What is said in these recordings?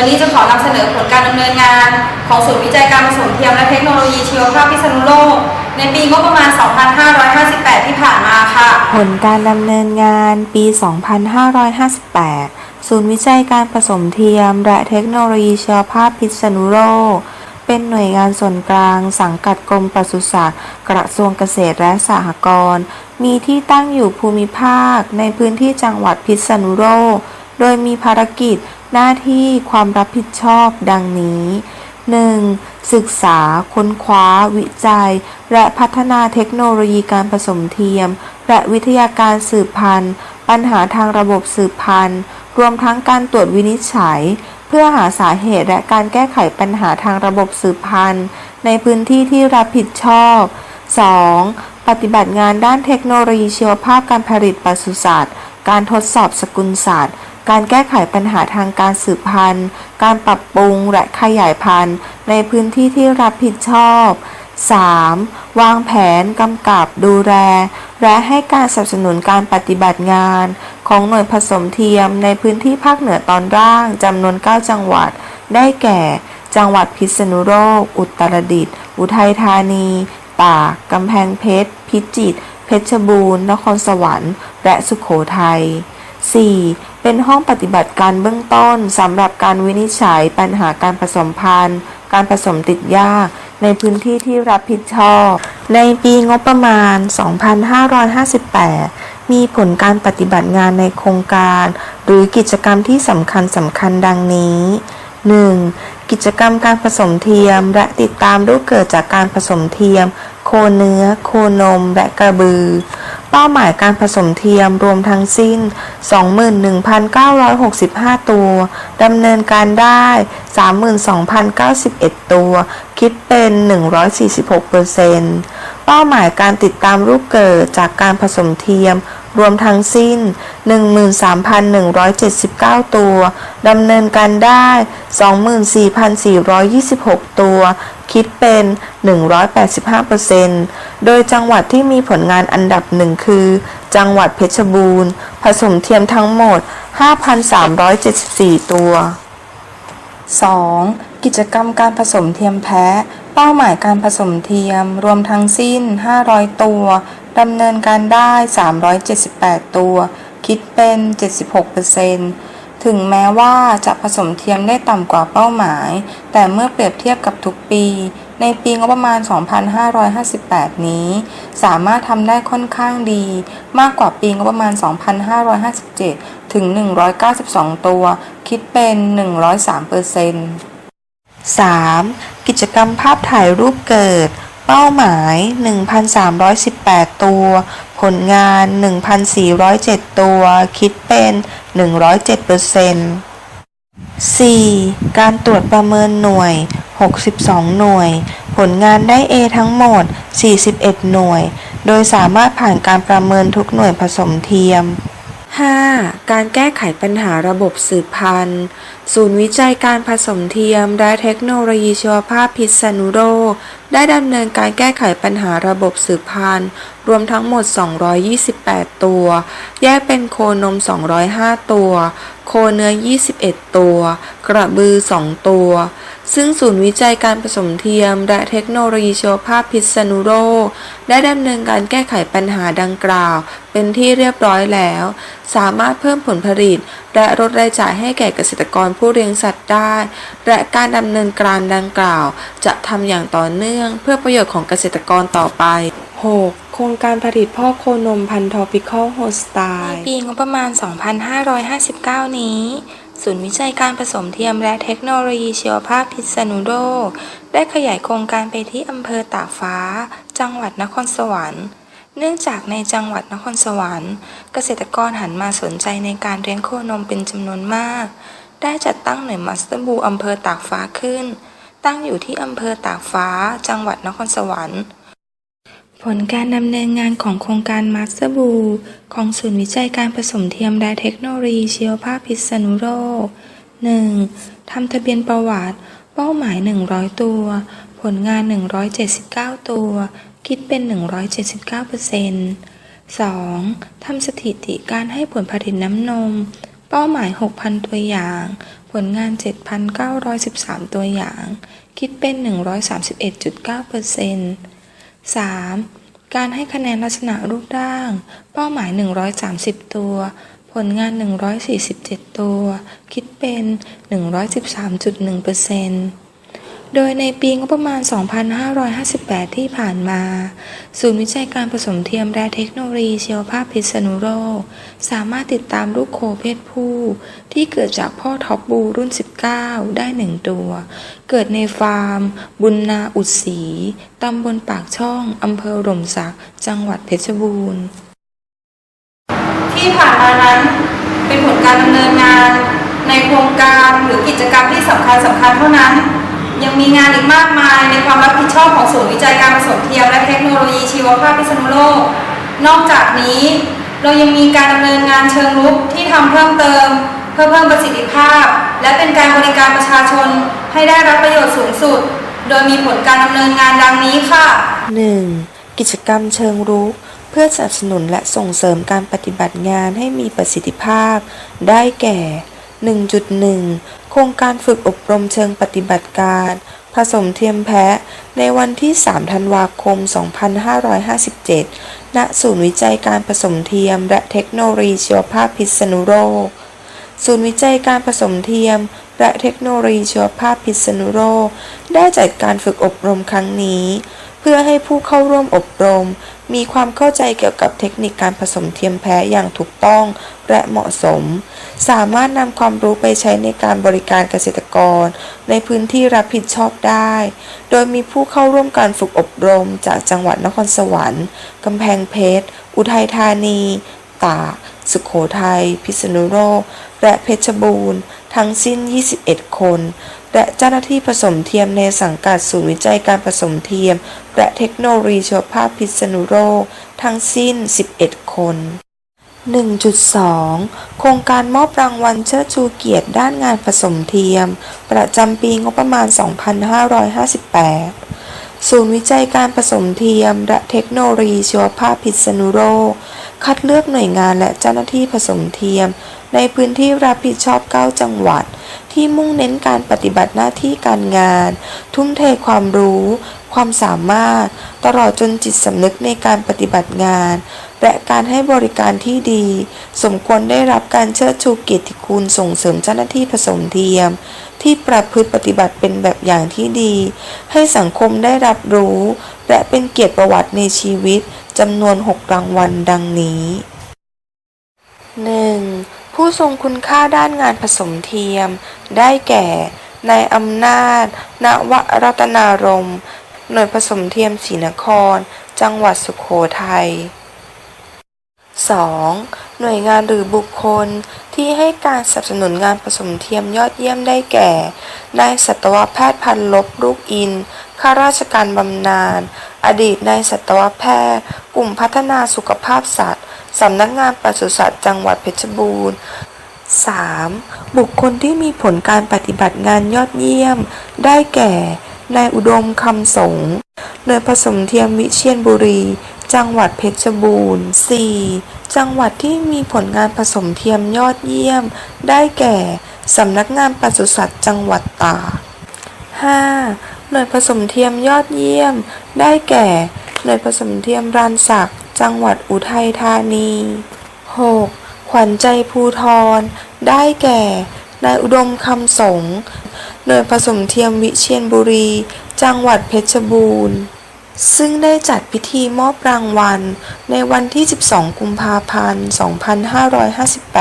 วันนี้จะขอนำเสนอผลการดำเนินงาน ของศูนย์วิจัยการผสมเทียมและเทคโนโลยีชีวภาพพิษณุโลก ในปีงบประมาณ 2558 ที่ผ่านมาค่ะ ผลการดำเนินงานปี 2558 ศูนย์วิจัยการผสมเทียม และเทคโนโลยีชีวภาพพิษณุโลกเป็นหน่วยงานส่วนกลาง สังกัดกรมปศุสัตว์ กระทรวงเกษตรและสหกรณ์ มีที่ตั้งอยู่ภูมิภาค ในพื้นที่จังหวัดพิษณุโลก โดยมีภารกิจหน้าที่ความรับผิดชอบดังนี้ 1. ศึกษา ค้นคว้า วิจัย และพัฒนาเทคโนโลยีการผสมเทียม และวิทยาการสืบพันธุ์ ปัญหาทางระบบสืบพันธุ์ รวมทั้งการตรวจวินิจฉัย เพื่อหาสาเหตุและการแก้ไขปัญหาทางระบบสืบพันธุ์ ในพื้นที่ที่รับผิดชอบ 2. ปฏิบัติงานด้านเทคโนโลยีชีวภาพการผลิตปศุสัตว์ การทดสอบสกุลสัตว์ การแก้ไขปัญหาทางการสืบพันธุ์ การปรับปรุงและขยายพันธุ์ ในพื้นที่ที่รับผิดชอบ 3. วางแผนกำกับดูแล และให้การสนับสนุนการปฏิบัติงาน ของหน่วยผสมเทียมในพื้นที่ภาคเหนือตอนล่างจำนวน 9 จังหวัด ได้แก่ จังหวัดพิษณุโลก อุตรดิตถ์ อุทัยธานี ตาก กำแพงเพชร พิจิตร เพชรบูรณ์ นครสวรรค์ และสุขโขทัย 4. เป็นห้องปฏิบัติการเบื้องต้นสำหรับการวินิจฉัยปัญหาการผสมพันธุ์ การผสมติดยากในพื้นที่ที่รับผิดชอบ ในปีงบประมาณ 2558 มีผลการปฏิบัติงานในโครงการ หรือกิจกรรมที่สำคัญสำคัญดังนี้ 1. กิจกรรมการผสมเทียม และติดตามลูกเกิดจากการผสมเทียม โคเนื้อ โคนม และกระบือ เป้าหมายการผสมเทียมรวมทั้งสิ้น 21,965 ตัว ดำเนินการได้ 32,091 ตัว คิดเป็น 146%เซ็นต์เป้าหมายการติดตามลูกเกิดจากการผสมเทียม รวมทั้งสิ้น 13,179 ตัว ดำเนินการได้ 24,426 ตัว คิดเป็น 185%โดยจังหวัดที่มีผลงานอันดับหนึ่งคือ จังหวัดเพชรบูรณ์ ผสมเทียมทั้งหมด 5,374 ตัว 2. กิจกรรมการผสมเทียมแพะ เป้าหมายการผสมเทียมรวมทั้งสิ้น 500 ตัว ดำเนินการได้ 378 ตัว คิดเป็น 76%ถึงแม้ว่าจะผสมเทียมได้ต่ำกว่าเป้าหมาย แต่เมื่อเปรียบเทียบกับทุกปี ในปีงบประมาณ 2558 นี้ สามารถทำได้ค่อนข้างดี มากกว่าปีงบประมาณ 2557 ถึง 192 ตัว คิดเป็น 103เปอร์เซ็นต์ 3. กิจกรรมภาพถ่ายรูปเกิด เป้าหมาย 1,318 ตัว ผลงาน 1,407 ตัว คิดเป็น 107เปอร์เซ็นต์ 4. การตรวจประเมินหน่วย 62 หน่วย ผลงานได้ A ทั้งหมด 41 หน่วย โดยสามารถผ่านการประเมินทุกหน่วยผสมเทียม 5. การแก้ไขปัญหาระบบสืบพันธุ์ ศูนย์วิจัยการผสมเทียม และเทคโนโลยีชีวภาพพิษณุโลกได้ดำเนินการแก้ไขปัญหาระบบสืบพันธุ์ รวมทั้งหมด 228 ตัว แยกเป็นโคนม 205 ตัว โคเนื้อ 21 ตัว กระบือ 2 ตัว ซึ่งศูนย์วิจัยการผสมเทียม และเทคโนโลยีชีวภาพพิษณุโลก ได้ดำเนินการแก้ไขปัญหาดังกล่าว เป็นที่เรียบร้อยแล้ว สามารถเพิ่มผลผลิต และลดรายจ่ายให้แก่เกษตรกรผู้เลี้ยงสัตว์ได้ และการดำเนินการดังกล่าว จะทำอย่างต่อเนื่อง เพื่อประโยชน์ของเกษตรกรต่อไป 6. โครงการผลิตพ่อโคนมพันธุ์ทอปิคอลโฮสไตในล์ปีงบประมาณ 2559 นี้ ศูนย์วิจัยการผสมเทียมและเทคโนโลยีชีวภาพพิษณุโลกได้ขยายโครงการไปที่อำเภอตากฟ้า จังหวัดนครสวรรค์ เนื่องจากในจังหวัดนครสวรรค์ เกษตรกรหันมาสนใจในการเลี้ยงโคนมเป็นจำนวนมาก ได้จัดตั้งหน่วยมัสเตอร์บูอำเภอตากฟ้าขึ้น ตั้งอยู่ที่อำเภอตากฟ้า จังหวัดนครสวรรค์ผลการดำเนินงานของโครงการมาสเตอร์บูของศูนย์วิจัยการผสมเทียมและเทคโนโลยีชีวภาพพิษณุโลก 1. ทำทะเบียนประวัติ เป้าหมาย 100 ตัว ผลงาน 179 ตัว คิดเป็น 179% 2. ทำสถิติการให้ผลผลิตน้ำนม เป้าหมาย 6,000 ตัวอย่าง ผลงาน 7,913 ตัวอย่าง คิดเป็น 131.9% 3. การให้คะแนนลักษณะรูปร่าง เป้าหมาย 130 ตัว ผลงาน 147 ตัว คิดเป็น 113.1%โดยในปีงบประมาณ 2558 ที่ผ่านมา ศูนย์วิจัยการผสมเทียมและเทคโนโลยีชีวภาพพิษณุโลก สามารถติดตามลูกโคเพศผู้ ที่เกิดจากพ่อท็อปบูรุ่น 19 ได้ 1 ตัว เกิดในฟาร์ม บุญนาอุดศรีตำบลปากช่องอำเภอหล่มสัก จังหวัดเพชรบูรณ์ ที่ผ่านมานั้น เป็นผลการดำเนินงาน ในโครงการหรือกิจกรรมที่สำคัญสำคัญเท่านั้น ยังมีงานอีกมากมายในความรับผิดชอบของศูนย์วิจัยการผสมเทียมและเทคโนโลยีชีวภาพพิษณุโลก นอกจากนี้ เรายังมีการดำเนินงานเชิงรุกที่ทำเพิ่มเติม เพื่อเพิ่มประสิทธิภาพ และเป็นการบริการประชาชนให้ได้รับประโยชน์สูงสุด โดยมีผลการดำเนินงานดังนี้ค่ะ 1. กิจกรรมเชิงรุก เพื่อสนับสนุนและส่งเสริมการปฏิบัติงานให้มีประสิทธิภาพ ได้แก่ 1.1 โครงการฝึกอบรมเชิงปฏิบัติการ ผสมเทียมแพะ ในวันที่ 3 ธันวาคม 2557 ณ ศูนย์วิจัยการผสมเทียม และเทคโนโลยีชีวภาพพิษณุโลกศูนย์วิจัยการผสมเทียม และเทคโนโลยีชีวภาพพิษณุโลกได้จัดการฝึกอบรมครั้งนี้ เพื่อให้ผู้เข้าร่วมอบรม มีความเข้าใจเกี่ยวกับเทคนิคการผสมเทียมแพ้อย่างถูกต้องและเหมาะสม สามารถนำความรู้ไปใช้ในการบริการเกษตรกร ในพื้นที่รับผิดชอบได้ โดยมีผู้เข้าร่วมการฝึกอบรม จากจังหวัดนครสวรรค์กำแพงเพชร อุทัยธานี ตากสุขโขทัย พิษณุโลก และเพชรบูรณ์ ทั้งสิ้น 21 คน และเจ้าหน้าที่ผสมเทียมในสังกัดศูนย์วิจัยการผสมเทียม และเทคโนโลยีชีวภาพพิษณุโลกทั้งสิ้น 11 คน 1.2 โครงการมอบรางวัลเชิดชูเกียรติด้านงานผสมเทียม ประจำปีงบประมาณ 2558ศูนย์วิจัยการผสมเทียมและเทคโนโลยีชีวภาพพิษณุโลก คัดเลือกหน่วยงานและเจ้าหน้าที่ผสมเทียม ในพื้นที่รับผิดชอบ 9 จังหวัด ที่มุ่งเน้นการปฏิบัติหน้าที่การงาน ทุ่มเทความรู้ ความสามารถ ตลอดจนจิตสำนึกในการปฏิบัติงาน และการให้บริการที่ดี สมควรได้รับการเชิดชูเกียรติคุณส่งเสริมเจ้าหน้าที่ผสมเทียม ที่ประพฤติปฏิบัติเป็นแบบอย่างที่ดี ให้สังคมได้รับรู้ และเป็นเกียรติประวัติในชีวิตจำนวน 6 รางวัลดังนี้ 1. ผู้ทรงคุณค่าด้านงานผสมเทียม ได้แก่นายอำนาจ ณวรัตนารมหน่วยผสมเทียมศรีนคร จังหวัดสุขโขทัย 2. หน่วยงานหรือบุคคลที่ให้การสนับสนุนงานผสมเทียมยอดเยี่ยมได้แก่ นายสัตวแพทย์พันลบลูกอิน ข้าราชการบำนาญ อดีตนายสัตวแพทย์ กลุ่มพัฒนาสุขภาพสัตว์ สำนักงานปศุสัตว์จังหวัดเพชรบูรณ์ 3. บุคคลที่มีผลการปฏิบัติงานยอดเยี่ยม ได้แก่ นายอุดมคำสงฆ์หน่วยผสมเทียมวิเชียรบุรี จังหวัดเพชรบูรณ์ 4. จังหวัดที่มีผลงานผสมเทียมยอดเยี่ยม ได้แก่ สำนักงานปศุสัตว์จังหวัดตาก 5. หน่วยผสมเทียมยอดเยี่ยม ได้แก่ หน่วยผสมเทียมรานศักจังหวัดอุทัยธานี 6. ขวัญใจภูทร ได้แก่ นายอุดมคำสง หน่วยผสมเทียมวิเชียรบุรี จังหวัดเพชรบูรณ์ซึ่งได้จัดพิธีมอบรางวัล ในวันที่ 12 กุมภาพันธ์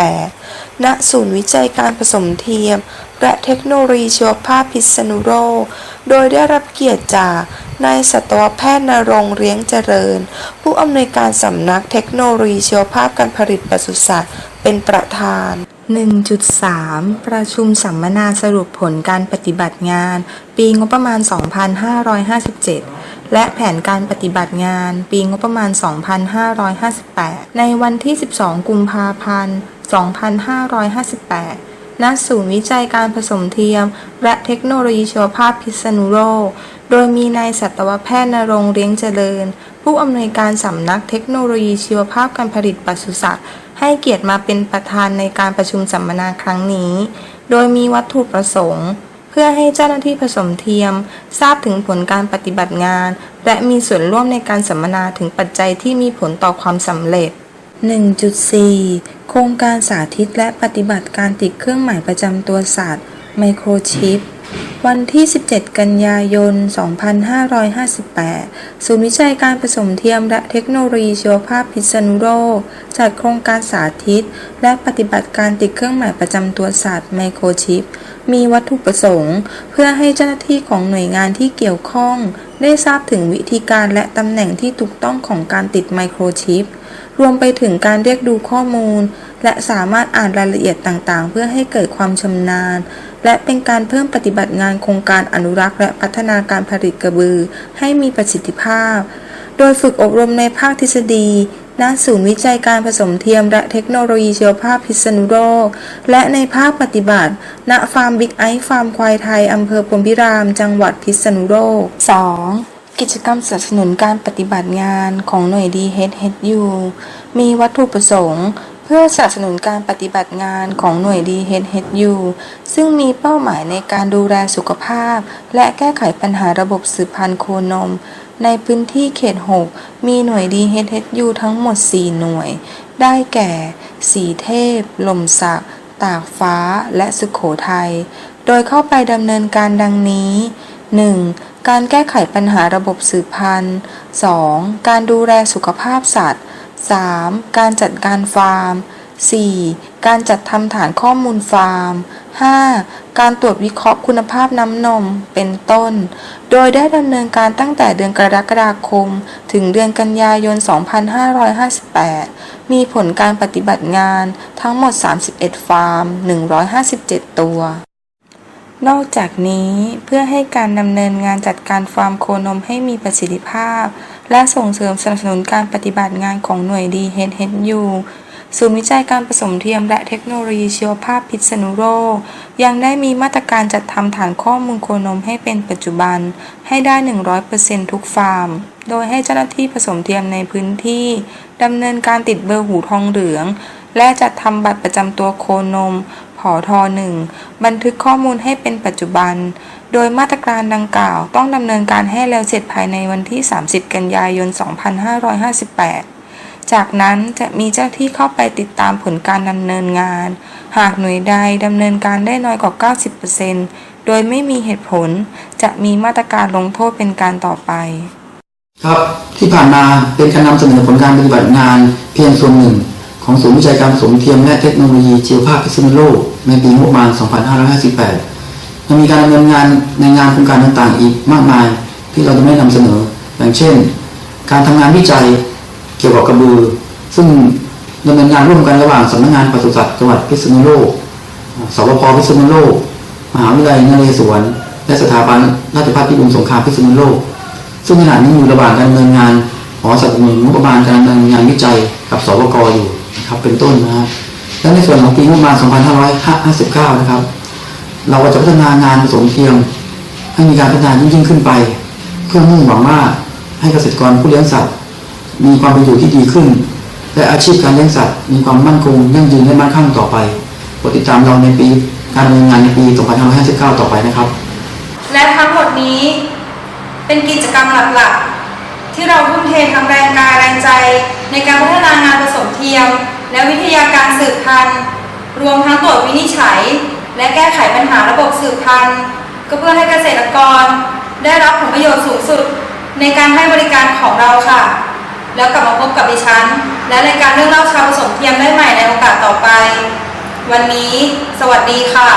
2558 ณ ศูนย์วิจัยการผสมเทียม และเทคโนโลยีชีวภาพพิษณุโลก โดยได้รับเกียรติจากนายสัตวแพทย์นรงเลี้ยงเจริญ ผู้อำนวยการสำนักเทคโนโลยีชีวภาพการผลิตปศุสัตว์ เป็นประธาน 1.3 ประชุมสัมมนาสรุปผลการปฏิบัติงาน ปีงบประมาณ 2557 และแผนการปฏิบัติงาน ปีงบประมาณ 2558 ในวันที่ 12 กุมภาพันธ์ 2558 ณศูนย์วิจัยการผสมเทียม และเทคโนโลยีชีวภาพพิษณุโลก โดยมีนายสัตวแพทย์นรงเลี้ยงเจริญ ผู้อำนวยการสำนักเทคโนโลยีชีวภาพการผลิตปศุสัตว์ ให้เกียรติมาเป็นประธานในการประชุมสัมมนาครั้งนี้ โดยมีวัตถุประสงค์เพื่อให้เจ้าหน้าที่ผสมเทียม ทราบถึงผลการปฏิบัติงาน และมีส่วนร่วมในการสัมมนาถึงปัจจัยที่มีผลต่อความสำเร็จ 1.4 โครงการสาธิตและปฏิบัติการติดเครื่องหมายประจำตัวสัตว์ไมโครชิป วันที่ 17 กันยายน 2558 ศูนย์วิจัยการผสมเทียมและเทคโนโลยีชีวภาพพิษณุโลกจัดโครงการสาธิต และปฏิบัติการติดเครื่องหมายประจำตัวสัตว์ไมโครชิป มีวัตถุประสงค์ เพื่อให้เจ้าหน้าที่ของหน่วยงานที่เกี่ยวข้อง ได้ทราบถึงวิธีการและตำแหน่งที่ถูกต้องของการติดไมโครชิป รวมไปถึงการเรียกดูข้อมูล และสามารถอ่านรายละเอียดต่างๆ เพื่อให้เกิดความชำนาญ และเป็นการเพิ่มปฏิบัติงานโครงการอนุรักษ์ และพัฒนาการผลิตกระบือ ให้มีประสิทธิภาพ โดยฝึกอบรมในภาคทฤษฎีณศูนย์วิจัยการผสมเทียมและเทคโนโลยีชีวภาพพิษณุโลก และในภาคปฏิบัติ ณ ฟาร์มบิ๊กไอฟาร์มควายไทย อำเภอพรมพิราม จังหวัดพิษณุโลก 2. กิจกรรมสนับสนุนการปฏิบัติงานของหน่วย DHHU มีวัตถุประสงค์ เพื่อสนับสนุนการปฏิบัติงานของหน่วย DHHU ซึ่งมีเป้าหมายในการดูแลสุขภาพ และแก้ไขปัญหาระบบสืบพันธุ์โคนม ในพื้นที่เขต 6 มีหน่วย DHHU ทั้งหมด 4 หน่วย ได้แก่ สีเทพ ลมสักตากฟ้าและสุขโขทัย โดยเข้าไปดำเนินการดังนี้ 1. การแก้ไขปัญหาระบบสืบพันธุ์ 2. การดูแลสุขภาพสัตว์ 3. การจัดการฟาร์ม 4. การจัดทำฐานข้อมูลฟาร์ม 5. การตรวจวิเคราะห์คุณภาพน้ำนม เป็นต้น โดยได้ดำเนินการตั้งแต่เดือนกรกฎาคม ถึงเดือนกันยายน 2558 มีผลการปฏิบัติงานทั้งหมด 31 ฟาร์ม 157 ตัว นอกจากนี้เพื่อให้การดำเนินงานจัดการฟาร์มโคนมให้มีประสิทธิภาพ และส่งเสริมสนับสนุนการปฏิบัติงานของหน่วย DHHU ศูนย์วิจัยการผสมเทียมและเทคโนโลยีชีวภาพพิษณุโลกยังได้มีมาตรการจัดทำฐานข้อมูลโคนมให้เป็นปัจจุบัน ให้ได้ 100%ทุกฟาร์ม โดยให้เจ้าหน้าที่ผสมเทียมในพื้นที่ดำเนินการติดเบอร์หูทองเหลือง และจัดทำบัตรประจำตัวโคนม อทหนึ่งบันทึกข้อมูลให้เป็นปัจจุบัน โดยมาตรการดังกล่าวต้องดำเนินการให้แล้วเสร็จภายในวันที่ 30 กันยายน 2558 จากนั้นจะมีเจ้าที่เข้าไปติดตามผลการดำเนินงาน หากหน่วยใดดำเนินการได้น้อยกว่า 90%โดยไม่มีเหตุผล จะมีมาตรการลงโทษเป็นการต่อไปครับที่ผ่านมาเป็นการนำเสนอผลการปฏิบัติงานเพียงส่วนหนึ่ง ของศูนย์วิจัยการผสมเทียมและเทคโนโลยีชีวภาพพิษณุโลกในปีงบประมาณ 2558ยังมีการดำเนินงานในงานโครงการต่างๆ อีกมากมายที่เราจะไม่นำเสนอ อย่างเช่น การทำงานวิจัยเกี่ยวกับกระบือ ซึ่งดำเนินงานร่วมกันระหว่างสำนักงานปศุสัตว์จังหวัดพิษณุโลกสปพพิษณุโลก มหาวิทยาลัยนเรศวร และสถาบันราชภัฏพิบูลสงครามพิษณุโลก ซึ่งขณะนี้อยู่ระหว่างการดำเนินงานขอสนับสนุนงบประมาณการดำเนินงานวิจัยกับสวกอยู่ นะครับเป็นต้นนะฮะและในส่วนของปีงบประมาณ 2559 นะครับ เราก็จะพัฒนางานผสมเทียมให้มีการพัฒนายิ่งขึ้นไป เพื่อมุ่งหวังว่าให้เกษตรกรผู้เลี้ยงสัตว์ มีความเป็นอยู่ที่ดีขึ้น และอาชีพการเลี้ยงสัตว์ มีความมั่นคงยั่งยืนและมั่นคงต่อไปโปรดติดตามเราในปีการดำเนินงานในปี 2559 ต่อไปนะครับ และทั้งหมดนี้เป็นกิจกรรมหลักๆ ที่เราทุ่มเททั้งแรงกายแรงใจ ในการพัฒนางานผสมเทียม และวิทยาการสืบพันธุ์ รวมทั้งตรวจวินิจฉัย และแก้ไขปัญหาระบบสืบพันธุ์ ก็เพื่อให้เกษตรกร ได้รับผลประโยชน์สูงสุด ในการให้บริการของเราค่ะ แล้วกลับมาพบกับดิฉัน และรายการเรื่องเล่าชาวผสมเทียมได้ใหม่ในโอกาสต่อไป วันนี้ สวัสดีค่ะ